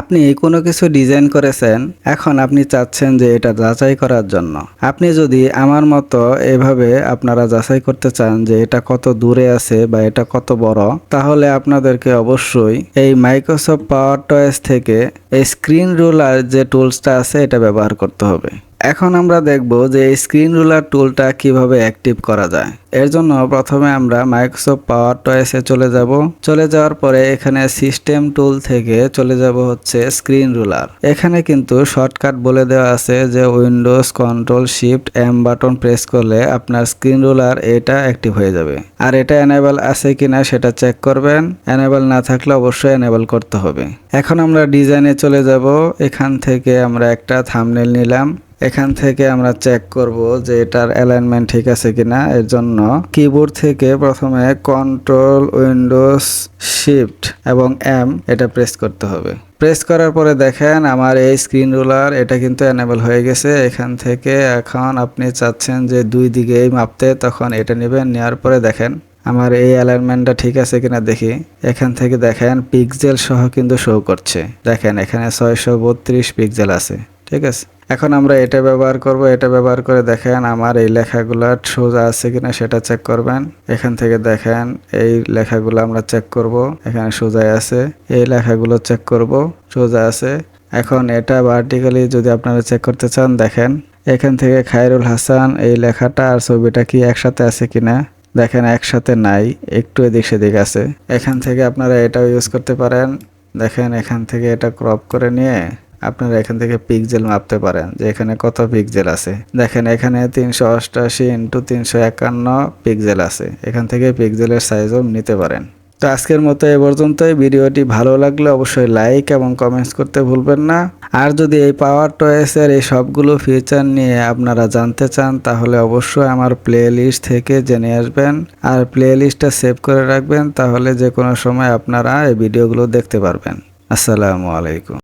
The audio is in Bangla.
আপনি কোনো কিছু ডিজাইন করেছেন, এখন আপনি চাচ্ছেন যে এটা যাচাই করার জন্য। আপনি যদি আমার মতো এভাবে আপনারা যাচাই করতে চান যে এটা কত দূরে আছে বা এটা কত বড়, তাহলে আপনাদেরকে অবশ্যই এই মাইক্রোসফট পাওয়ার টয়েস থেকে এই স্ক্রিন রুলার যে টুলসটা আছে, এটা ব্যবহার করতে হবে। এখন আমরা দেখব যে এই স্ক্রিন রুলার টুলটা কীভাবে অ্যাক্টিভ করা যায়। এর জন্য প্রথমে আমরা মাইক্রোসফট পাওয়ার টয়েসে চলে যাব। চলে যাওয়ার পরে এখানে সিস্টেম টুল থেকে চলে যাব হচ্ছে স্ক্রিন রুলার এখানে কিন্তু শর্টকাট বলে দেওয়া আছে যে Windows control shift M button press করলে আপনার স্ক্রিন রুলার এটা অ্যাক্টিভ হয়ে যাবে। আর এটা এনেবল আছে কিনা সেটা চেক করবেন। এনেবল না থাকলে অবশ্যই এনেবল করতে হবে। এখন আমরা ডিজাইনে চলে যাব। এখান থেকে আমরা একটা থামনেল নিলাম। এখান থেকে আমরা চেক করব যে এটার অ্যালাইনমেন্ট ঠিক আছে কিনা। এর জন্য কিবোর্ড থেকে প্রথমে কন্ট্রোল উইন্ডোজ শিফট এবং এম এটা প্রেস করতে হবে। প্রেস করার পরে দেখেন আমার এই স্ক্রিন রুলার, এটা কিন্তু এনেবল হয়ে গেছে। এখান থেকে এখন আপনি চাচ্ছেন যে দুই দিকেই মাপতে, তখন এটা নেবেন, নেওয়ার পরে দেখেন আমার এই অ্যালাইনমেন্টটা ঠিক আছে কিনা দেখি। এখান থেকে দেখেন পিক্সেল সহ কিন্তু শো করছে। দেখেন এখানে ছয়শো বত্রিশ পিক্সেল আছে। ঠিক আছে? এখন আমরা এটা ব্যবহার করব, এটা ব্যবহার করে দেখেন আমার এই লেখাগুলো সোজা আছে কিনা সেটা চেক করবেন। এখান থেকে দেখেন এই লেখাগুলো আমরা চেক করব, এখানে সোজাই আছে। এই লেখাগুলো চেক করব, সোজা আছে। এখন এটা ভার্টিক্যালি যদি আপনারা চেক করতে চান, দেখেন এখান থেকে খায়রুল হাসান এই লেখাটা আর ছবিটা কি একসাথে আছে কিনা? দেখেন একসাথে নাই, একটু এদিক সেদিক আছে। এখান থেকে আপনারা এটাও ইউজ করতে পারেন। দেখেন এখান থেকে এটা ক্রপ করে নিয়ে আপনারা এখান থেকে পিকজেল মাপতে পারেন, যে এখানে কত পিকজেল আছে। দেখেন, এখানে তিনশো অষ্টাশি ইন্টু তিনশো একান্ন পিকজেল আছে। এখান থেকে পিকজেলের সাইজও নিতে পারেন। তো আজকের মতো এ পর্যন্তই। ভিডিওটি ভালো লাগলে অবশ্যই লাইক এবং কমেন্টস করতে ভুলবেন না। আর যদি এই পাওয়ার টয়েসের এই সবগুলো ফিচার নিয়ে আপনারা জানতে চান, তাহলে অবশ্যই আমার প্লে লিস্ট থেকে জেনে আসবেন। আর প্লে লিস্টটা সেভ করে রাখবেন, তাহলে যে কোনো সময় আপনারা এই ভিডিওগুলো দেখতে পারবেন। আসসালামু আলাইকুম।